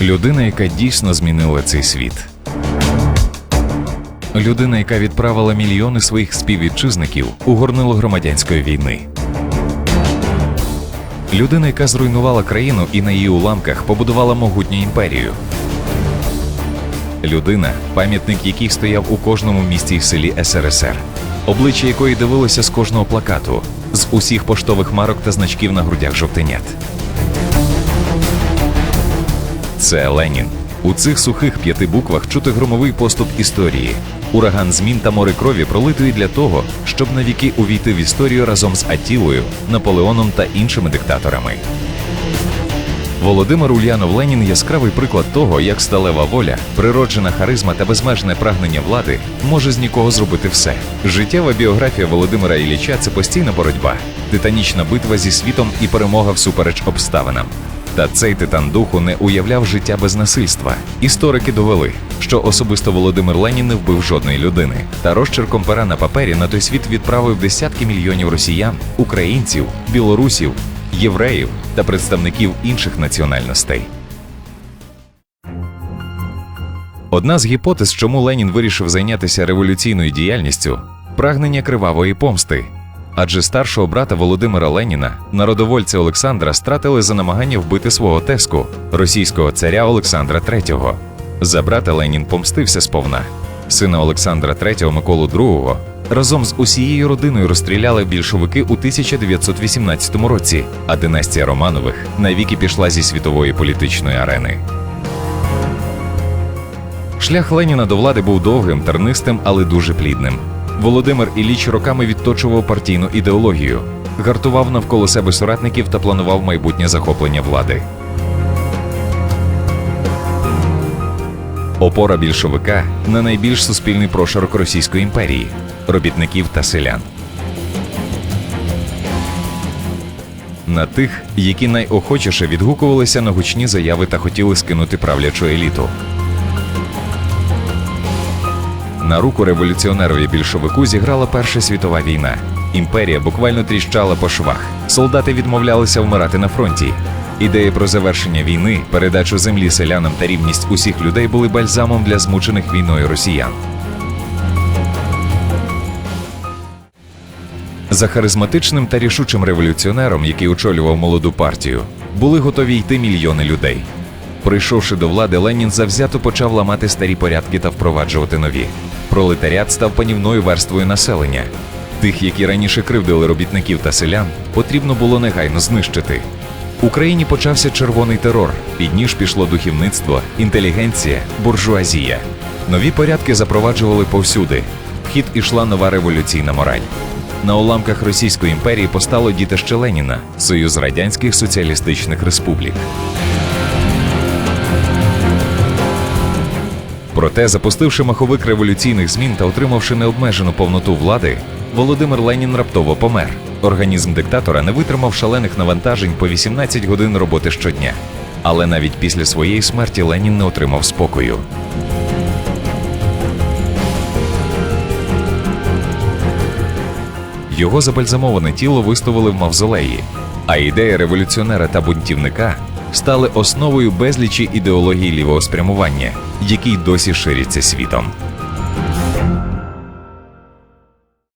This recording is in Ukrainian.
Людина, яка дійсно змінила цей світ. Людина, яка відправила мільйони своїх співвітчизників у горнило громадянської війни. Людина, яка зруйнувала країну і на її уламках побудувала могутню імперію. Людина, пам'ятник який стояв у кожному місті і селі СРСР, обличчя якої дивилося з кожного плакату, з усіх поштових марок та значків на грудях жовтенят. Це Ленін. У цих сухих п'яти буквах чути громовий поступ історії, ураган змін та море крові пролитої для того, щоб навіки увійти в історію разом з Атілою, Наполеоном та іншими диктаторами. Володимир Ульянов Ленін яскравий приклад того, як сталева воля, природжена харизма та безмежне прагнення влади може з нікого зробити все. Життєва біографія Володимира Ілліча – це постійна боротьба, титанічна битва зі світом і перемога всупереч обставинам. Та цей титан духу не уявляв життя без насильства. Історики довели, що особисто Володимир Ленін не вбив жодної людини. Та розчерком пера на папері на той світ відправив десятки мільйонів росіян, українців, білорусів, євреїв та представників інших національностей. Одна з гіпотез, чому Ленін вирішив зайнятися революційною діяльністю прагнення кривавої помсти. Адже старшого брата Володимира Леніна, народовольця Олександра, стратили за намагання вбити свого теску, російського царя Олександра III. За брата Ленін помстився сповна. Сина Олександра III Миколу II разом з усією родиною розстріляли більшовики у 1918 році, а династія Романових навіки пішла зі світової політичної арени. Шлях Леніна до влади був довгим, тернистим, але дуже плідним. Володимир Ілліч роками відточував партійну ідеологію, гартував навколо себе соратників та планував майбутнє захоплення влади. Опора більшовика на найбільш суспільний прошарок Російської імперії робітників та селян. На тих, які найохочіше відгукувалися на гучні заяви та хотіли скинути правлячу еліту. На руку революціонерові більшовику зіграла Перша світова війна. Імперія буквально тріщала по швах. Солдати відмовлялися вмирати на фронті. Ідеї про завершення війни, передачу землі селянам та рівність усіх людей були бальзамом для змучених війною росіян. За харизматичним та рішучим революціонером, який очолював молоду партію, були готові йти мільйони людей. Прийшовши до влади, Ленін завзято почав ламати старі порядки та впроваджувати нові. Пролетаріат став панівною верствою населення. Тих, які раніше кривдили робітників та селян, потрібно було негайно знищити. Україні почався червоний терор. Під ніж пішло духовництво, інтелігенція, буржуазія. Нові порядки запроваджували повсюди. В хід ішла нова революційна мораль. На уламках Російської імперії постало дітище Леніна Союз Радянських Соціалістичних Республік. Проте, запустивши маховик революційних змін та отримавши необмежену повноту влади, Володимир Ленін раптово помер. Організм диктатора не витримав шалених навантажень по 18 годин роботи щодня. Але навіть після своєї смерті Ленін не отримав спокою. Його забальзамоване тіло виставили в мавзолеї, а ідея революціонера та бунтівника стали основою безлічі ідеологій лівого спрямування, який досі шириться світом.